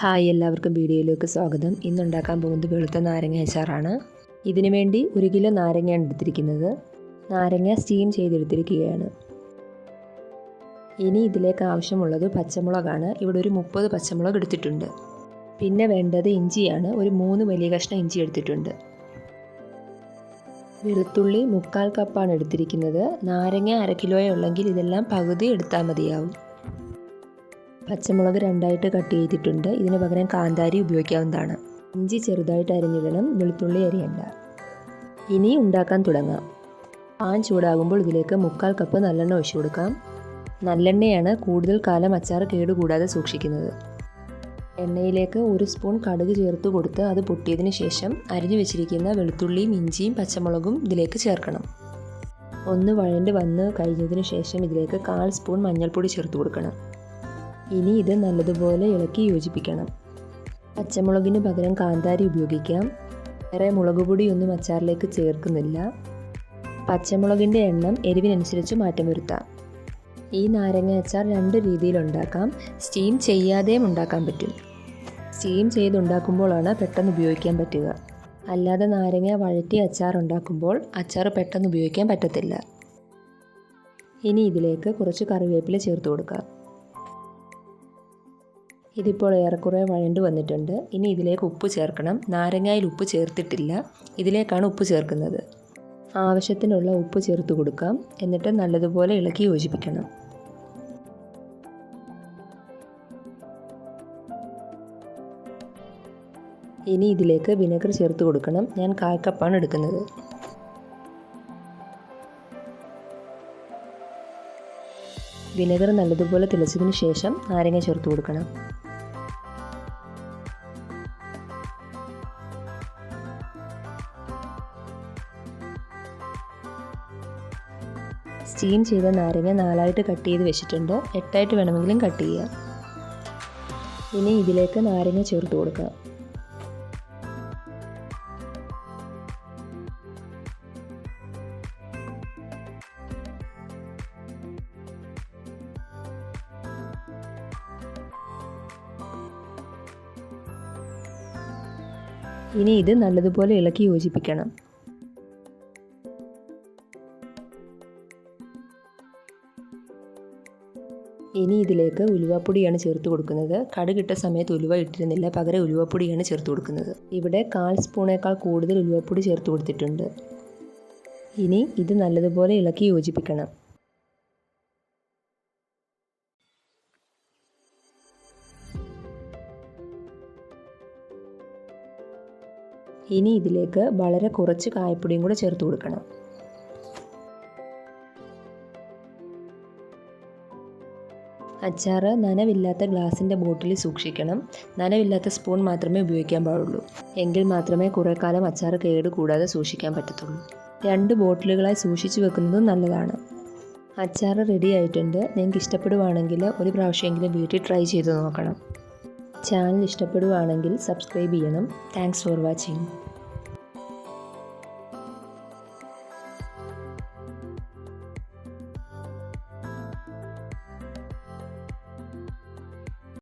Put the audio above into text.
Hi എല്ലാവർക്കും വീഡിയോയിലേക്ക് സ്വാഗതം. ഇന്നുണ്ടാക്കാൻ പോകുന്നത് വെളുത്ത നാരങ്ങ അച്ചാറാണ്. ഇതിനു വേണ്ടി ഒരു കിലോ നാരങ്ങയാണ് എടുത്തിരിക്കുന്നത്. നാരങ്ങ സ്റ്റീം ചെയ്തെടുത്തിരിക്കുകയാണ്. ഇനി ഇതിലേക്ക് ആവശ്യമുള്ളത് പച്ചമുളകാണ്. ഇവിടെ ഒരു മുപ്പത് പച്ചമുളക് എടുത്തിട്ടുണ്ട്. പിന്നെ വേണ്ടത് ഇഞ്ചിയാണ്. ഒരു മൂന്ന് വലിയ കഷ്ണം ഇഞ്ചി എടുത്തിട്ടുണ്ട്. വെളുത്തുള്ളി മുക്കാൽ കപ്പാണ് എടുത്തിരിക്കുന്നത്. നാരങ്ങ അര കിലോയേ ഉള്ളെങ്കിൽ ഇതെല്ലാം പകുതി എടുത്താൽ മതിയാവും. പച്ചമുളക് രണ്ടായിട്ട് കട്ട് ചെയ്തിട്ടുണ്ട്. ഇതിന് പകരം കാന്താരി ഉപയോഗിക്കാവുന്നതാണ്. ഇഞ്ചി ചെറുതായിട്ട് അരിഞ്ഞിടണം. വെളുത്തുള്ളി അരിയണ്ട. ഇനി ഉണ്ടാക്കാൻ തുടങ്ങാം. പാൻ ചൂടാകുമ്പോൾ ഇതിലേക്ക് മുക്കാൽ കപ്പ് നല്ലെണ്ണ ഒഴിച്ചു കൊടുക്കാം. നല്ലെണ്ണയാണ് കൂടുതൽ കാലം അച്ചാർ കേടുകൂടാതെ സൂക്ഷിക്കുന്നത്. എണ്ണയിലേക്ക് ഒരു സ്പൂൺ കടുക് ചേർത്ത് കൊടുത്ത് അത് പൊട്ടിയതിന് ശേഷം അരിഞ്ഞു വെച്ചിരിക്കുന്ന വെളുത്തുള്ളിയും ഇഞ്ചിയും പച്ചമുളകും ഇതിലേക്ക് ചേർക്കണം. ഒന്ന് വഴണ്ട് വന്ന് കഴിഞ്ഞതിന് ശേഷം ഇതിലേക്ക് കാൽ സ്പൂൺ മഞ്ഞൾപ്പൊടി ചേർത്ത് കൊടുക്കണം. ഇനി ഇത് നല്ലതുപോലെ ഇളക്കി യോജിപ്പിക്കണം. പച്ചമുളകിന് പകരം കാന്താരി ഉപയോഗിക്കാം. വേറെ മുളക് പൊടിയൊന്നും അച്ചാറിലേക്ക് ചേർക്കുന്നില്ല. പച്ചമുളകിന്റെ എണ്ണം എരിവിനനുസരിച്ച് മാറ്റം വരുത്താം. ഈ നാരങ്ങ അച്ചാർ രണ്ട് രീതിയിൽ ഉണ്ടാക്കാം. സ്റ്റീം ചെയ്യാതെയും ഉണ്ടാക്കാൻ പറ്റും. സ്റ്റീം ചെയ്ത് ചെയ്തുണ്ടാക്കുമ്പോഴാണ് പെട്ടെന്ന് ഉപയോഗിക്കാൻ പറ്റുക. അല്ലാതെ നാരങ്ങ വഴറ്റി അച്ചാർ ഉണ്ടാക്കുമ്പോൾ അച്ചാർ പെട്ടെന്ന് ഉപയോഗിക്കാൻ പറ്റത്തില്ല. ഇനി ഇതിലേക്ക് കുറച്ച് കറിവേപ്പില ചേർത്ത് കൊടുക്കാം. ഇതിപ്പോൾ ഏറെക്കുറെ വഴണ്ട് വന്നിട്ടുണ്ട്. ഇനി ഇതിലേക്ക് ഉപ്പ് ചേർക്കണം. നാരങ്ങയിൽ ഉപ്പ് ചേർത്തിട്ടില്ല. ഇതിലേക്കാണ് ഉപ്പ് ചേർക്കുന്നത്. ആവശ്യത്തിനുള്ള ഉപ്പ് ചേർത്ത് കൊടുക്കാം. എന്നിട്ട് നല്ലതുപോലെ ഇളക്കി യോജിപ്പിക്കണം. ഇനി ഇതിലേക്ക് വിനെഗർ ചേർത്ത് കൊടുക്കണം. ഞാൻ കാൽ കപ്പാണ് എടുക്കുന്നത്. വിനെഗർ നല്ലതുപോലെ തിളച്ചതിന് ശേഷം നാരങ്ങ ചേർത്ത് കൊടുക്കണം. സ്റ്റീം ചെയ്ത നാരങ്ങ നാലായിട്ട് കട്ട് ചെയ്ത് വെച്ചിട്ടുണ്ട്. എട്ടായിട്ട് വേണമെങ്കിലും കട്ട് ചെയ്യാം. ഇനി ഇതിലേക്ക് നാരങ്ങ ചേർത്ത് കൊടുക്കാം. ഇനി ഇത് നല്ലതുപോലെ ഇളക്കി യോജിപ്പിക്കണം. ഇനി ഇതിലേക്ക് ഉലുവപ്പൊടിയാണ് ചേർത്ത് കൊടുക്കുന്നത്. കടുകിട്ട സമയത്ത് ഉലുവ ഇട്ടിരുന്നില്ല പകരം ഉലുവപ്പൊടിയാണ് ചേർത്ത് കൊടുക്കുന്നത്. ഇവിടെ കാൽ സ്പൂണേക്കാൾ കൂടുതൽ ഉലുവപ്പൊടി ചേർത്ത് കൊടുത്തിട്ടുണ്ട്. ഇനി ഇത് നല്ലതുപോലെ ഇളക്കി യോജിപ്പിക്കണം. ഇനി ഇതിലേക്ക് വളരെ കുറച്ച് കായപ്പൊടിയും കൂടെ ചേർത്ത് കൊടുക്കണം. അച്ചാർ നനവില്ലാത്ത ഗ്ലാസിന്റെ ബോട്ടിൽ സൂക്ഷിക്കണം. നനവില്ലാത്ത സ്പൂൺ മാത്രമേ ഉപയോഗിക്കാൻ പാടുള്ളൂ. എങ്കിൽ മാത്രമേ കുറേ കാലം അച്ചാർ കേട് കൂടാതെ സൂക്ഷിക്കാൻ പറ്റത്തുള്ളൂ. രണ്ട് ബോട്ടിലുകളായി സൂക്ഷിച്ചു വെക്കുന്നതും നല്ലതാണ്. അച്ചാർ റെഡി ആയിട്ടുണ്ട്. നിങ്ങൾക്ക് ഇഷ്ടപ്പെടുവാണെങ്കിൽ ഒരു പ്രാവശ്യമെങ്കിലും വീട്ടിൽ ട്രൈ ചെയ്ത് നോക്കണം. ചാനൽ ഇഷ്ടപ്പെടുവാണെങ്കിൽ സബ്സ്ക്രൈബ് ചെയ്യണം. Thanks for watching